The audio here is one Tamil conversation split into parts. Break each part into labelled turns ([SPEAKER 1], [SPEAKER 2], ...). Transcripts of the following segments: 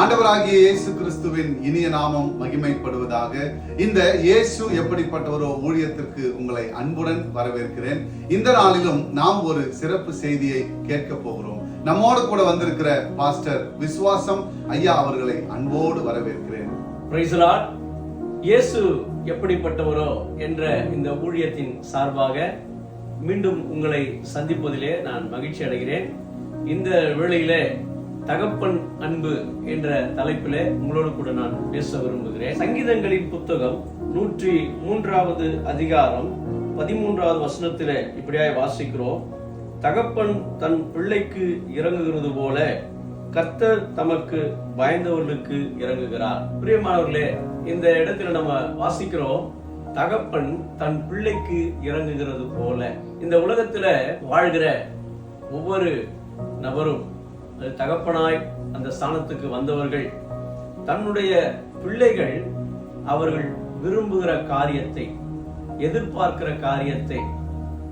[SPEAKER 1] ஆண்டவராகிய இயேசு கிறிஸ்துவின் இனிய நாமம் மகிமைப்படுவதாக இந்த இயேசு எப்படிப்பட்டவரோ ஊழியத்திற்கு உங்களை அன்புடன் வரவேற்கிறேன். இந்த நாளிலும் நாம் ஒரு சிறப்பு செய்தியை கேட்க போகிறோம். நம்மோடு கூட வந்திருக்கிற பாஸ்டர் விசுவாசம் ஐயா அவர்களை அன்போடு வரவேற்கிறேன்.
[SPEAKER 2] இயேசு எப்படிப்பட்டவரோ என்ற இந்த ஊழியத்தின் சார்பாக மீண்டும் உங்களை சந்திப்பதிலே நான் மகிழ்ச்சி அடைகிறேன். இந்த வேளையிலே தகப்பன் அன்பு என்ற தலைப்பிலே உங்களோடு கூட நான் பேச விரும்புகிறேன். சங்கீதங்களின் புத்தகம் நூற்றி மூன்றாவது அதிகாரம் பதிமூன்றாவது வசனத்திலே இப்படியாய் வாசிக்கிறோம். தகப்பன் தன் பிள்ளைக்கு இறங்குகிறது போல கர்த்தர் தமக்கு பயந்தவர்களுக்கு இறங்குகிறார். பிரியமானவர்களே இந்த இடத்துல நம்ம வாசிக்கிறோம். தகப்பன் தன் பிள்ளைக்கு இறங்குகிறது போல இந்த உலகத்துல வாழ்கிற ஒவ்வொரு நபரும் அது தகப்பனாய் அந்த ஸ்தானத்துக்கு வந்தவர்கள் தன்னுடைய பிள்ளைகள் அவர்கள் விரும்புகிற காரியத்தை எதிர்பார்க்கிற காரியத்தை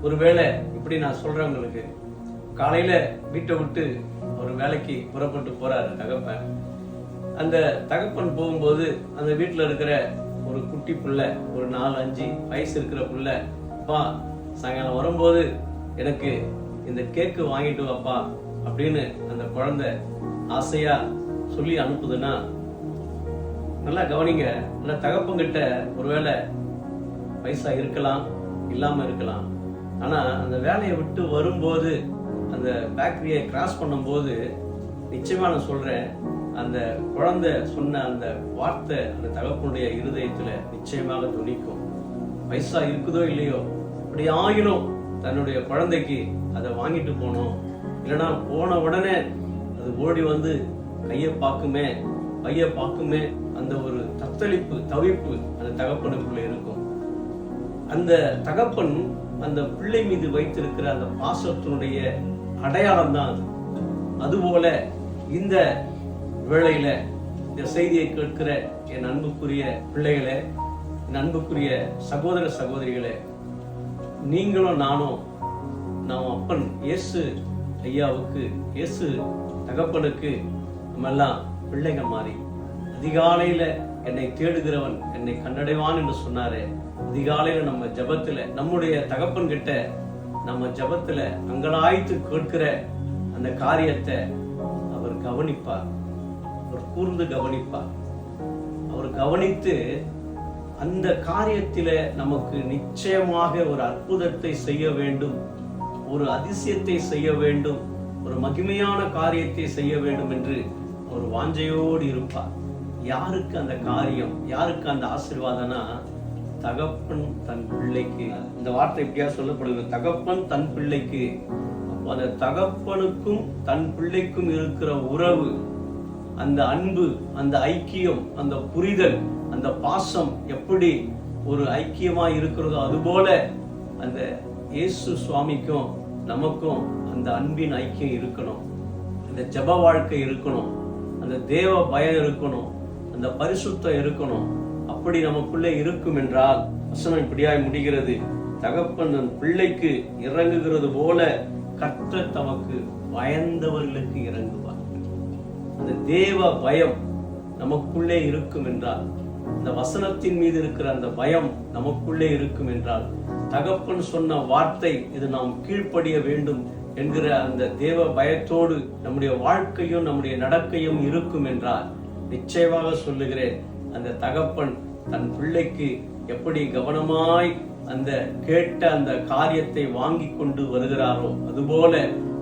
[SPEAKER 2] ஒருவேளை இப்படி நான் சொல்றவங்களுக்கு காலையில வீட்டை விட்டு ஒரு வேலைக்கு புறப்பட்டு போறாரு தகப்பன். அந்த தகப்பன் போகும்போது அந்த வீட்டுல இருக்கிற ஒரு குட்டி பிள்ளை ஒரு நாலு அஞ்சு வயசு இருக்கிற பிள்ளை அப்பா சாயங்காலம் வரும்போது எனக்கு இந்த கேக்கு வாங்கிட்டு வாப்பா அப்படின்னு அந்த குழந்தை ஆசையா சொல்லி அனுப்புதுன்னா நல்லா கவனிங்க. நல்லா தகப்பங்கிட்ட ஒருவேளை பைசா இருக்கலாம் இல்லாம இருக்கலாம். ஆனா அந்த வேலையை விட்டு வரும்போது அந்த பேக்கரியை கிராஸ் பண்ணும்போது நிச்சயமா நான் சொல்றேன் அந்த குழந்தை சொன்ன அந்த வார்த்தை அந்த தகப்பனுடைய இருதயத்துல நிச்சயமாக துணிக்கும். பைசா இருக்குதோ இல்லையோ அப்படி ஆயினும் தன்னுடைய குழந்தைக்கு அதை வாங்கிட்டு போகணும் இல்லைன்னா போன உடனே அது ஓடி வந்து கையை பார்க்குமே பைய பார்க்குமே அந்த ஒரு தத்தளிப்பு தவிப்பு அந்த தகப்பனுக்குள்ள இருக்கும். அந்த தகப்பன் அந்த பிள்ளை மீது வைத்திருக்கிற அந்த பாசத்தினுடைய அடையாளம் தான் அது. அதுபோல இந்த வேளையில இந்த செய்தியை கேட்கிற என் அன்புக்குரிய பிள்ளைகளே என் அன்புக்குரிய சகோதர சகோதரிகளே நீங்களும் நானும் நாம் அப்பன் இயேசு ஐயாவுக்கு இயேசு தகப்பனுக்கு நம்ம எல்லாம் பிள்ளைங்க மாறி அதிகாலையில என்னை தேடுகிறவன் என்னை கண்டடைவான் என்று சொன்னாரே. அதிகாலையில நம்ம ஜெபத்துல நம்முடைய தகப்பன் கிட்ட நம்ம ஜெபத்துல அங்கலாய்த்து கேட்கிற அந்த காரியத்தை அவர் கவனிப்பார். அவர் கூர்ந்து கவனிப்பார். அவர் கவனித்து அந்த காரியத்தில் நமக்கு நிச்சயமாக ஒரு அற்புதத்தை செய்ய வேண்டும். ஒரு அதிசயத்தை செய்ய வேண்டும் ஒரு மகிமையான காரியத்தை செய்ய வேண்டும் என்று ஒரு வாஞ்சையோடு இருப்பார். யாருக்கு அந்த காரியம் யாருக்கு அந்த ஆசீர்வாதம்னா தகப்பன் தன் பிள்ளைக்கு இந்த வார்த்தை இப்படியா சொல்லப்படுகிறது தகப்பன் தன் பிள்ளைக்கு. அந்த தகப்பனுக்கும் தன் பிள்ளைக்கும் இருக்கிற உறவு அந்த அன்பு அந்த ஐக்கியம் அந்த புரிதல் அந்த பாசம் எப்படி ஒரு ஐக்கியமா இருக்கிறதோ அதுபோல அந்த இயேசு சுவாமிக்கும் நமக்கும் அந்த அன்பின் ஐக்கியம் இருக்கணும். அந்த ஜப வாழ்க்கை இருக்கணும். அந்த தேவ பயம் இருக்கணும். அந்த பரிசுத்தம் இருக்கணும். அப்படி நமக்குள்ளே இருக்கும் என்றால் வசனம் இப்படியாய் முடிகிறது. தகப்பன் தன் பிள்ளைக்கு இறங்குகிறது போல கர்த்தர் தமக்கு பயந்தவர்களுக்கு இறங்குவார். அந்த தேவ பயம் நமக்குள்ளே இருக்கும் என்றால் இந்த வசனத்தின் மீது இருக்கிற அந்த பயம் நமக்குள்ளே இருக்கும் என்றால் தகப்பன் சொன்ன வார்த்தை இது நாம் கீழ்ப்படிய வேண்டும் என்கிற அந்த தேவ பயத்தோடு நம்முடைய வாழ்க்கையும் நம்முடைய நடக்கையும் இருக்கும் என்றால் நிச்சயமாக சொல்லுகிறேன் அந்த தகப்பன் தன் பிள்ளைக்கு எப்படி கவனமாய் அந்த கேட்ட அந்த காரியத்தை வாங்கி கொண்டு வருகிறாரோ அதுபோல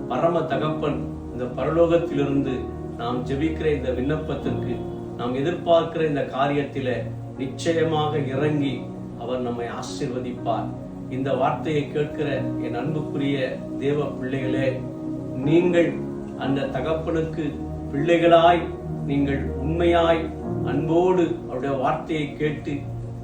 [SPEAKER 2] பரம தகப்பன் இந்த பரலோகத்திலிருந்து நாம் ஜெபிக்கிற இந்த விண்ணப்பத்திற்கு நாம் எதிர்பார்க்கிற இந்த காரியத்தில நிச்சயமாக இறங்கி அவர் நம்மை ஆசிர்வதிப்பார். இந்த வார்த்தையை கேட்கிற என் அன்புக்குரிய தேவ பிள்ளைகளே நீங்கள் அந்த தகப்பனுக்கு பிள்ளைகளாய் நீங்கள் உண்மையாய் அன்போடு அவருடைய வார்த்தையை கேட்டு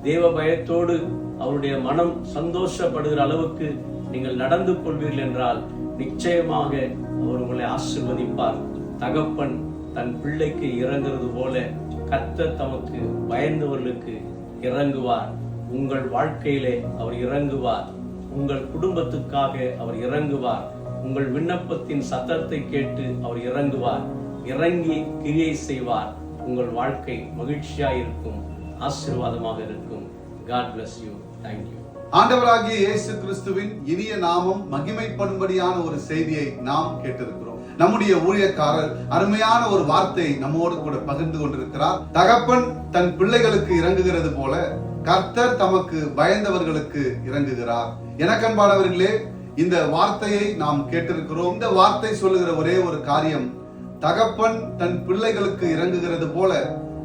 [SPEAKER 2] தேவ பயத்தோடு அவருடைய மனம் சந்தோஷப்படுகிற அளவுக்கு நீங்கள் நடந்து கொள்வீர்கள் என்றால் நிச்சயமாக அவர் உங்களை ஆசிர்வதிப்பார். தகப்பன் தன் பிள்ளைக்கு இறங்குறது போல கத்த தமக்கு பயந்தவர்களுக்கு இறங்குவார். உங்கள் வாழ்க்கையிலே அவர் இறங்குவார். உங்கள் குடும்பத்துக்காக அவர் இறங்குவார். உங்கள் விண்ணப்பத்தின் சத்தத்தை கேட்டு அவர் இறங்குவார். இறங்கி கிரியை செய்வார். உங்கள் வாழ்க்கை மகிழ்ச்சியா இருக்கும் ஆசீர்வாதமாக இருக்கும். காட் பிளஸ் யூ தேங்க்யூ
[SPEAKER 1] ஆண்டவராகிய இயேசு கிறிஸ்துவின் இனிய நாமம் மகிமைப்படும்படியான ஒரு செய்தியை நாம் கேட்டிருக்கிறோம். நம்முடைய ஊழியக்காரர் அருமையான ஒரு வார்த்தை நம்மோடு கூட பகிர்ந்து கொண்டிருக்கிறார். தகப்பன் தன் பிள்ளைகளுக்கு இறங்குகிறது போல கர்த்தர் தமக்கு பயந்தவர்களுக்கு இறங்குகிறார். எனக்கன்பானவர்களே இந்த வார்த்தையை நாம் கேட்டிருக்கிறோம். இந்த வார்த்தை சொல்லுகிற ஒரே ஒரு காரியம் தகப்பன் தன் பிள்ளைகளுக்கு இறங்குகிறது போல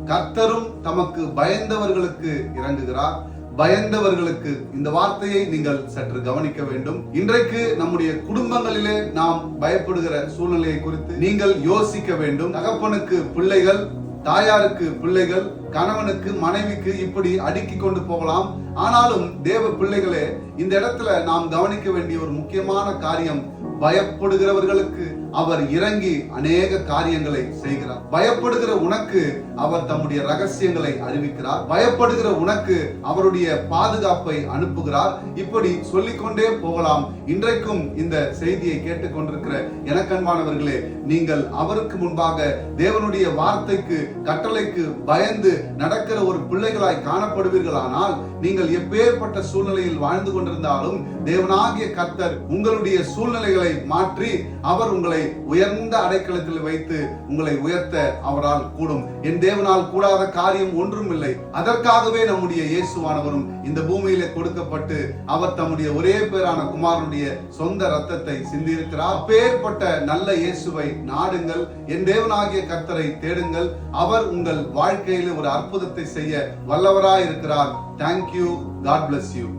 [SPEAKER 1] கர்த்தரும் தமக்கு பயந்தவர்களுக்கு இறங்குகிறார். பயந்தவர்களுக்கு இந்த வார்த்தையை நீங்கள் சற்று கவனிக்க வேண்டும். இன்றைக்கு நம்முடைய குடும்பங்களிலே நாம் பயப்படுகிற சூழ்நிலையை குறித்து நீங்கள் யோசிக்க வேண்டும். தகப்பனுக்கு பிள்ளைகள் தாயாருக்கு பிள்ளைகள் கணவனுக்கு மனைவிக்கு இப்படி அடுக்கி கொண்டு போகலாம். ஆனாலும் தேவ பிள்ளைகளே இந்த இடத்துல நாம் கவனிக்க வேண்டிய ஒரு முக்கியமான காரியம் பயப்படுகிறவர்களுக்கு அவர் இறங்கி அநேக காரியங்களை செய்கிறார். பயப்படுகிற உனக்கு அவர் தம்முடைய ரகசியங்களை அறிவிக்கிறார். பயப்படுகிற உனக்கு அவருடைய பாதுகாப்பை அனுப்புகிறார். இப்படி சொல்லிக்கொண்டே போகலாம். இன்றைக்கும் இந்த செய்தியை கேட்டுக்கொண்டிருக்கிற எனக்கன்பானவர்களே நீங்கள் அவருக்கு முன்பாக தேவனுடைய வார்த்தைக்கு கட்டளைக்கு பயந்து நடக்கிற ஒரு பிள்ளைகளாய் காணப்படுவீர்களானால் நீங்கள் எப்பேற்பட்ட சூழ்நிலையில் வாழ்ந்து கொண்டிருந்தாலும் தேவனாகிய கர்த்தர் உங்களுடைய சூழ்நிலைகளை உங்களை மாற்றி அவர் உங்களை உயர்ந்த அடைக்கலத்தில் வைத்து உங்களை உயர்த்த அவரால் கூடும். என் தேவனால் கூடாத காரியம் ஒன்றும் இல்லை. அதற்காகவே நம்முடைய இயேசுவானவரும் இந்த பூமியிலே கொடுக்கப்பட்டு அவர் தம்முடைய ஒரே பேரான குமாரனுடைய சொந்த ரத்தத்தை சிந்தியிருக்கிறார். அப்பேற்பட்ட நல்ல இயேசுவை நாடுங்கள். என் தேவனாகிய கர்த்தரை தேடுங்கள். அவர் உங்கள் வாழ்க்கையில ஒரு அற்புதத்தை செய்ய வல்லவராய் இருக்கிறார் தேங்க்யூ காட் பிளஸ் யூ